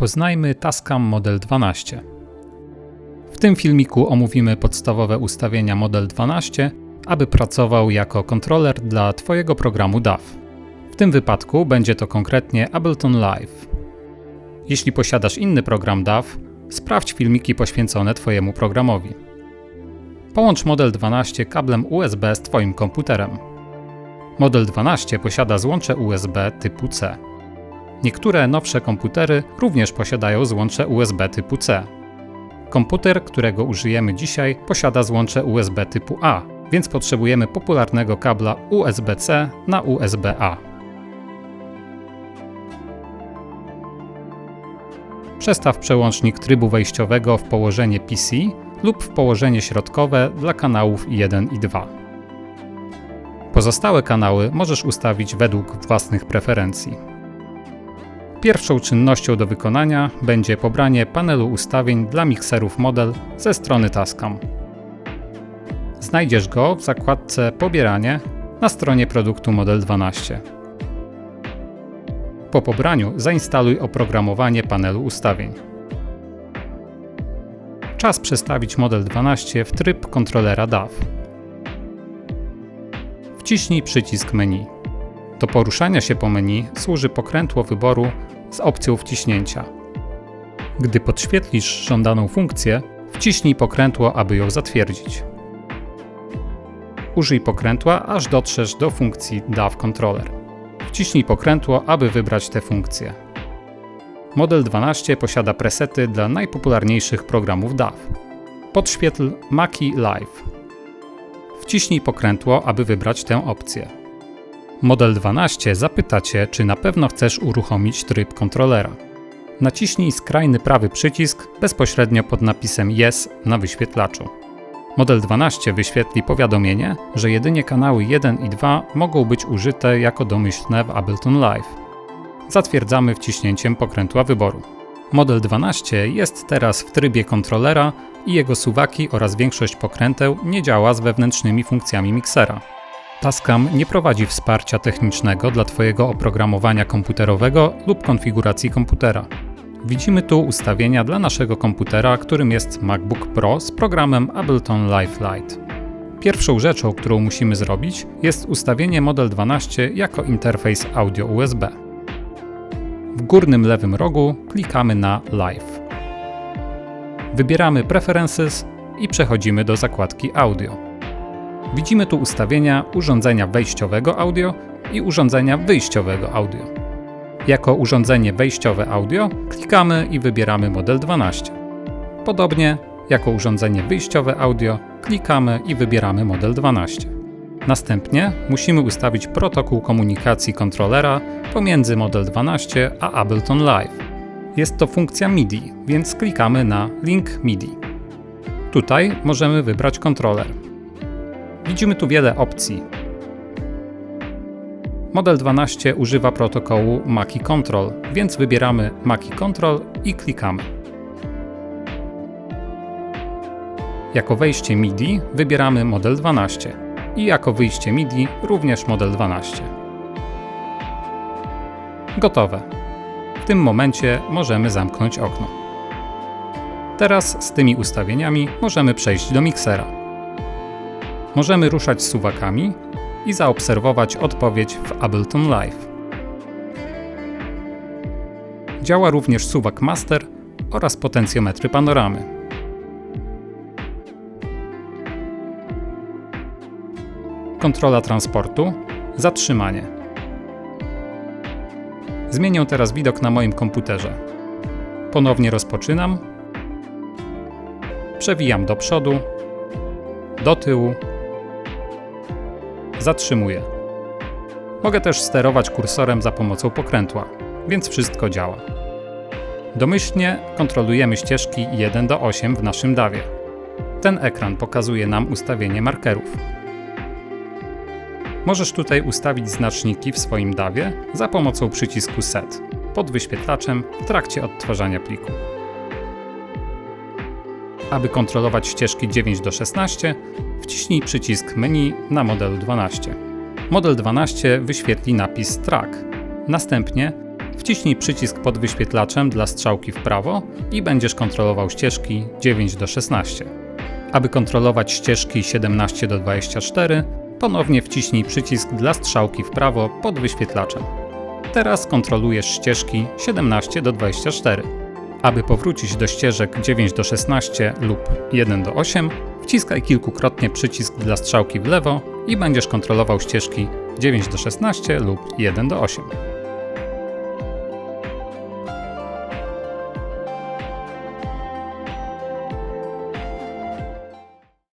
Poznajmy Tascam Model 12. W tym filmiku omówimy podstawowe ustawienia Model 12, aby pracował jako kontroler dla Twojego programu DAW. W tym wypadku będzie to konkretnie Ableton Live. Jeśli posiadasz inny program DAW, sprawdź filmiki poświęcone Twojemu programowi. Połącz Model 12 kablem USB z Twoim komputerem. Model 12 posiada złącze USB typu C. Niektóre nowsze komputery również posiadają złącze USB typu C. Komputer, którego użyjemy dzisiaj, posiada złącze USB typu A, więc potrzebujemy popularnego kabla USB-C na USB-A. Przestaw przełącznik trybu wejściowego w położenie PC lub w położenie środkowe dla kanałów 1 i 2. Pozostałe kanały możesz ustawić według własnych preferencji. Pierwszą czynnością do wykonania będzie pobranie panelu ustawień dla mikserów model ze strony Tascam. Znajdziesz go w zakładce Pobieranie na stronie produktu Model 12. Po pobraniu zainstaluj oprogramowanie panelu ustawień. Czas przestawić Model 12 w tryb kontrolera DAW. Wciśnij przycisk menu. Do poruszania się po menu służy pokrętło wyboru z opcją wciśnięcia. Gdy podświetlisz żądaną funkcję, wciśnij pokrętło, aby ją zatwierdzić. Użyj pokrętła, aż dotrzesz do funkcji DAW Controller. Wciśnij pokrętło, aby wybrać tę funkcję. Model 12 posiada presety dla najpopularniejszych programów DAW. Podświetl Maki Live. Wciśnij pokrętło, aby wybrać tę opcję. Model 12 zapyta Cię, czy na pewno chcesz uruchomić tryb kontrolera. Naciśnij skrajny prawy przycisk bezpośrednio pod napisem Yes na wyświetlaczu. Model 12 wyświetli powiadomienie, że jedynie kanały 1 i 2 mogą być użyte jako domyślne w Ableton Live. Zatwierdzamy wciśnięciem pokrętła wyboru. Model 12 jest teraz w trybie kontrolera i jego suwaki oraz większość pokręteł nie działa z wewnętrznymi funkcjami miksera. Tascam nie prowadzi wsparcia technicznego dla Twojego oprogramowania komputerowego lub konfiguracji komputera. Widzimy tu ustawienia dla naszego komputera, którym jest MacBook Pro z programem Ableton Live Lite. Pierwszą rzeczą, którą musimy zrobić, jest ustawienie Model 12 jako interfejs audio USB. W górnym lewym rogu klikamy na Live. Wybieramy Preferences i przechodzimy do zakładki Audio. Widzimy tu ustawienia urządzenia wejściowego audio i urządzenia wyjściowego audio. Jako urządzenie wejściowe audio klikamy i wybieramy model 12. Podobnie jako urządzenie wyjściowe audio klikamy i wybieramy model 12. Następnie musimy ustawić protokół komunikacji kontrolera pomiędzy model 12 a Ableton Live. Jest to funkcja MIDI, więc klikamy na link MIDI. Tutaj możemy wybrać kontroler. Widzimy tu wiele opcji. Model 12 używa protokołu Mackie Control, więc wybieramy Mackie Control i klikamy. Jako wejście MIDI wybieramy model 12 i jako wyjście MIDI również model 12. Gotowe. W tym momencie możemy zamknąć okno. Teraz z tymi ustawieniami możemy przejść do miksera. Możemy ruszać suwakami i zaobserwować odpowiedź w Ableton Live. Działa również suwak master oraz potencjometry panoramy. Kontrola transportu, zatrzymanie. Zmienię teraz widok na moim komputerze. Ponownie rozpoczynam. Przewijam do przodu, do tyłu zatrzymuję. Mogę też sterować kursorem za pomocą pokrętła, więc wszystko działa. Domyślnie kontrolujemy ścieżki 1 do 8 w naszym dawie. Ten ekran pokazuje nam ustawienie markerów. Możesz tutaj ustawić znaczniki w swoim dawie za pomocą przycisku Set pod wyświetlaczem w trakcie odtwarzania pliku. Aby kontrolować ścieżki 9 do 16, wciśnij przycisk menu na modelu 12. Model 12 wyświetli napis Track. Następnie Wciśnij przycisk pod wyświetlaczem dla strzałki w prawo i będziesz kontrolował ścieżki 9 do 16. Aby kontrolować ścieżki 17 do 24, ponownie wciśnij przycisk dla strzałki w prawo pod wyświetlaczem. Teraz kontrolujesz ścieżki 17 do 24. Aby powrócić do ścieżek 9 do 16 lub 1 do 8, wciskaj kilkukrotnie przycisk dla strzałki w lewo i będziesz kontrolował ścieżki 9 do 16 lub 1 do 8.